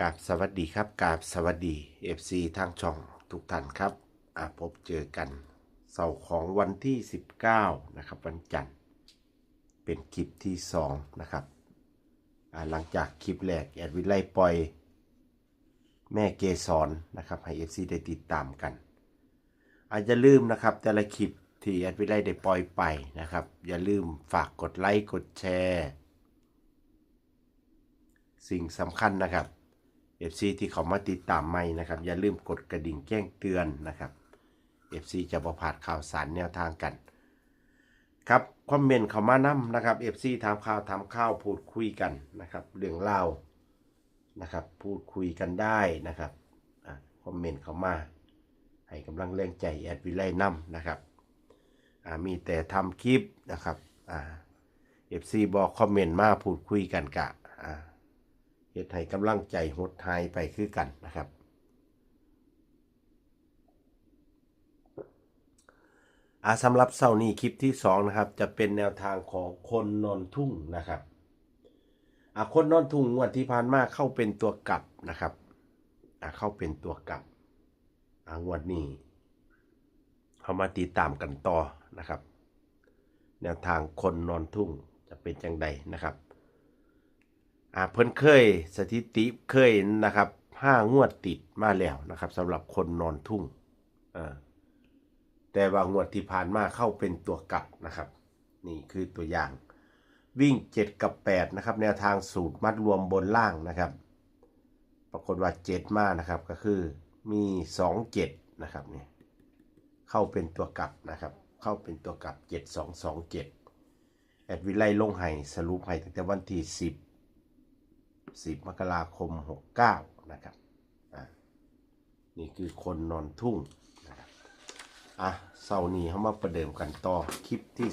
กราบสวัสดีครับกราบสวัสดี FC ทางช่องทุกท่านครับอะพบเจอกันเสาร์ของวันที่ 19 นะครับ วันจันทร์เป็นคลิปที่ 2 นะครับอะหลังจากคลิปแรก แอดวิไลปล่อย แม่เกสรนะครับ ให้ FC ได้ติดตามกัน อาจจะลืมนะครับ แต่ละคลิปที่แอดวิไลได้ปล่อยไปนะครับ อย่าลืมฝากกดไลค์กดแชร์ สิ่งสำคัญนะครับ FC ที่เขามาติดตามใหม่นะครับ อย่าลืมกดกระดิ่งแจ้งเตือนนะครับ FC จะประพลาดข่าวสารแนวทางกัน ครับคอมเมนต์เขามานำนะครับ FC ถามข่าวถามข้าวพูดคุยกันนะครับเรื่องเล่านะครับพูดคุยกันได้นะครับอะคอมเมนต์เขามาให้กำลังแรงใจแอดวิไลนำนะครับอ่ามีแต่ทำคลิปนะครับอ่า FC บอกคอมเมนต์มาพูดคุยกันกะอ่า เฮ็ดให้กำลังใจหดหายไปคือกันนะครับ อาสำหรับเสาร์นี้คลิปที่สองนะครับ จะเป็นแนวทางของคนนอนทุ่งนะครับอะคนนอนทุ่งงวดที่ผ่านมาเข้าเป็นตัวกลับนะครับอะเข้าเป็นตัวกลับอะงวดนี้เขามาติดตามกันต่อนะครับ แนวทางคนนอนทุ่งจะเป็นจังใดนะครับ อ่าเพิ่นเคยสถิติเคยนะครับห้างวดติดมาแล้วนะครับสำหรับคนนอนทุ่งอ่าแต่ว่างวดที่ผ่านมาเข้าเป็นตัวกลับนะครับ นี่คือตัวอย่าง วิ่ง 7 กับ 8 นะครับ แนวทางสูตรมัดรวมบนล่างนะครับ ปรากฏว่า 7 มานะครับก็คือมี 2 7 นะครับนี่เข้าเป็นตัวกลับนะครับ เข้าเป็นตัวกลับ 7 2 2 7 แอดวิไลลงไห้สรุปให้ตั้งแต่วันที่ 10 10 มกราคม 69 นะครับอ่านี่คือคนนอนทุ่งนะครับอะเสาร์นี้เขามาประเดิมกันต่อคลิปที่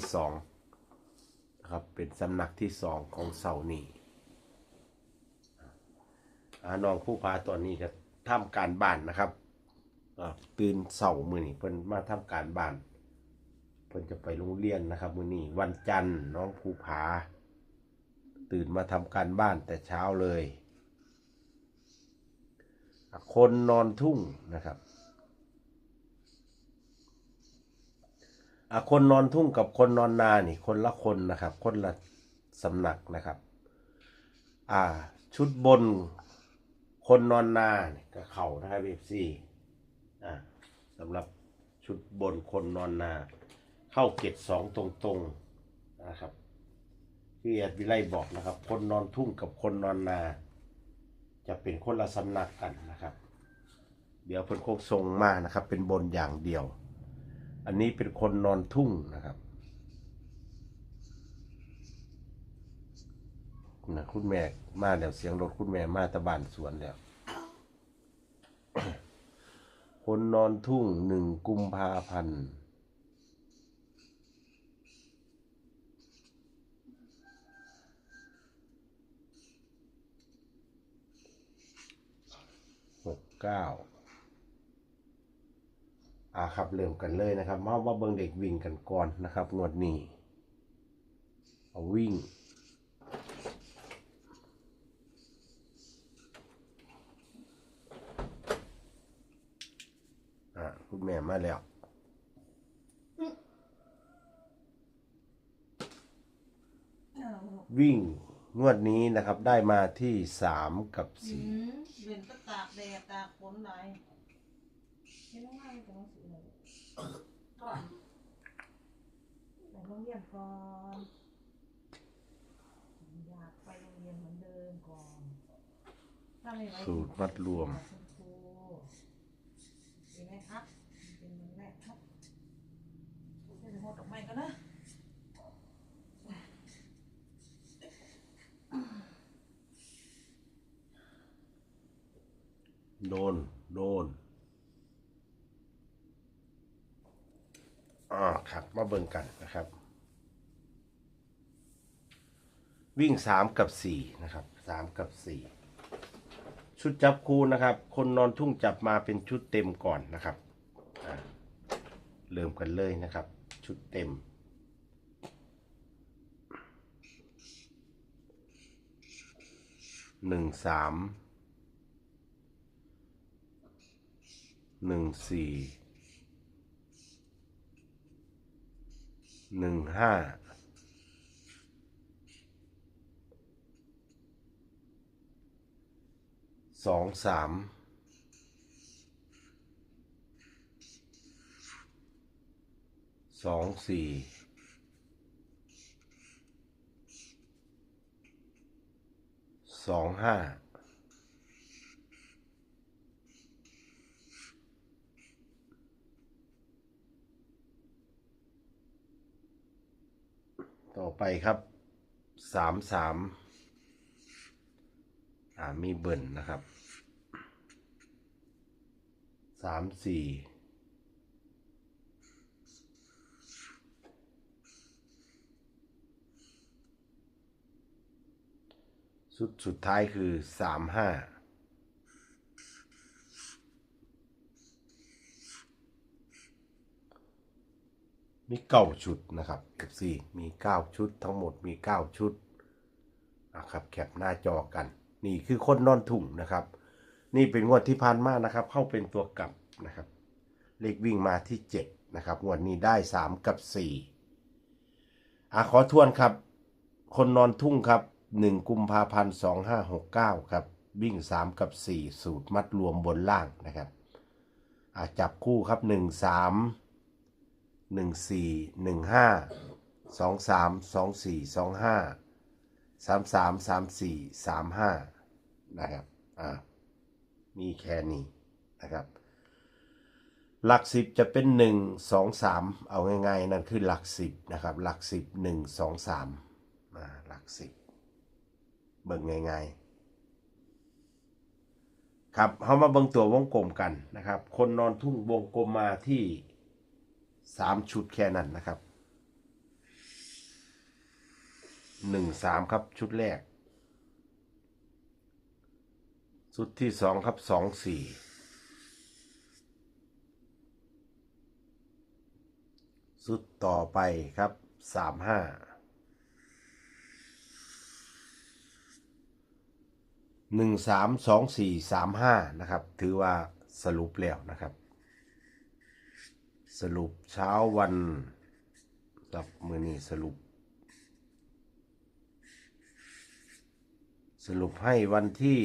2นะครับเป็นสำนักที่ 2 ของเสาร์นี้อ่าน้องผู้พาตอนนี้ก็ทำการบ้านนะครับอ่าตื่นเสาร์มือนี้เพิ่นมาทำการบ้านเพิ่นจะไปโรงเรียนนะครับ มือนี้วันจันทร์น้องภูผา ตื่นมาทำการบ้านแต่เช้าเลย คนนอนทุ่งนะครับคนนอนทุ่งกับคนนอนนานี่คนละคนนะครับ คนละสำนักนะครับ อ่า ชุดบน คนนอนนาเนี่ยก็เข่านะครับเอฟซีอ่าสำหรับชุดบนคนนอนนา เข้าเกตสองตรงๆนะครับ ที่แอดวิไลบอกนะครับ คนนอนทุ่งกับคนนอนนา จะเป็นคนละสำนักกันนะครับ เดี๋ยวเพิ่นโคกทรงมานะครับ เป็นบนอย่างเดียว อันนี้เป็นคนนอนทุ่งนะครับนะคุณแม่มาแล้วเสียงรถคุณแม่มาตะบานสวนแล้ว คนนอนทุ่งหนึ่งกุมภาพันธ์ หก เก้าอ่าครับเริ่มกันเลยนะครับ มาว่าเบิ่งเด็กวิ่งกันก่อนนะครับงวดนี้เอาวิ่ง อ่าคุณแม่มาแล้ววิ่ง งวดนี้นะครับได้มาที่สามกับอืสี่มเรียนก็ตากแดดตากฝนไหนไม่ต้องว่าไม่ต้องสื่อเลยก่อนไปโรงเรียนก่อนอยากไปโรงเรียนเหมือนเดิมก่อนถ้าไม่ไหวสูตรมัดรวม คุณครูเป็นไงครับเป็นวันแรกครับเดี๋ยวจะหดออกไม้กันนะ โดน โดน อ่าครับ มาเบิ่งกันนะครับ วิ่งสามกับสี่นะครับสามกับสี่ชุดจับคูนะครับ คนนอนทุ่งจับมาเป็นชุดเต็มก่อนนะครับเริ่มกันเลยนะครับ ชุดเต็ม หนึ่งสาม หนึ่งสี่หนึ่งห้าสองสามสองสี่สองห้า ต่อไปครับสามสามอ่ามีเบิ่นนะครับสามสี่สุดสุดท้ายคือสามห้า มีเก้าชุดนะครับ F4 มีเก้าชุดทั้งหมดมีเก้าชุดนะครับแคปหน้าจอกัน นี่คือคนนอนทุ่งนะครับ นี่เป็นงวดที่ผ่านมานะครับ เข้าเป็นตัวกลับนะครับ เลขวิ่งมาที่เจ็ดนะครับงวดนี้ได้สามกับสี่อะขอทวนครับ คนนอนทุ่งครับหนึ่งกุมภาพันธ์สองห้าหกเก้าครับ วิ่งสามกับสี่สูตรมัดรวมบนล่างนะครับอะจับคู่ครับหนึ่งสาม หนึ่งสี่หนึ่งห้าสองสามสองสี่สองห้าสามสามสามสี่สามห้านะครับอ่ามีแค่นี้นะครับ หลักสิบจะเป็นหนึ่งสองสามเอาง่ายๆ นั่นคือหลักสิบนะครับ หลักสิบหนึ่งสองสามอ่าหลักสิบเบิ่งง่ายๆ ครับเขามาเบิ่งตัววงกลมกันนะครับ คนนอนทุ่งวงกลมมาที่ สามชุดแค่นั้นนะครับหนึ่งสามครับชุดแรก ชุดที่สองครับสองสี่ชุดต่อไปครับสามห้าหนึ่งสามสองสี่สามห้านะครับ ถือว่าสรุปแล้วนะครับ สรุปเช้าวันกับมือนี้สรุป สรุปให้วันที่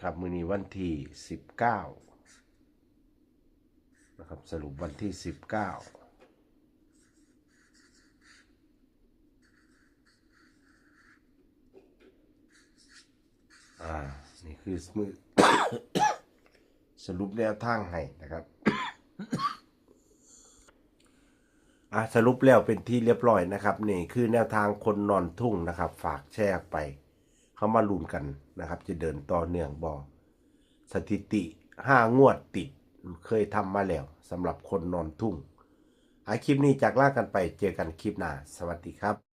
ครับมือนี้วันที่สิบเก้านะครับสรุปวันที่สิบเก้า นี่ คือมือสรุปแนวทางให้นะครับอะสรุปแล้วเป็นที่เรียบร้อยนะครับนี่คือแนวทางคนนอนทุ่งนะครับ ฝากแชร์ไปเขามาลุ้นกันนะครับ จะเดินต่อเนื่องบอสถิติห้างวดติด เคยทำมาแล้วสำหรับคนนอนทุ่งอาคลิปนี้จากลากันไปเจอกันคลิปหน้า สวัสดีครับ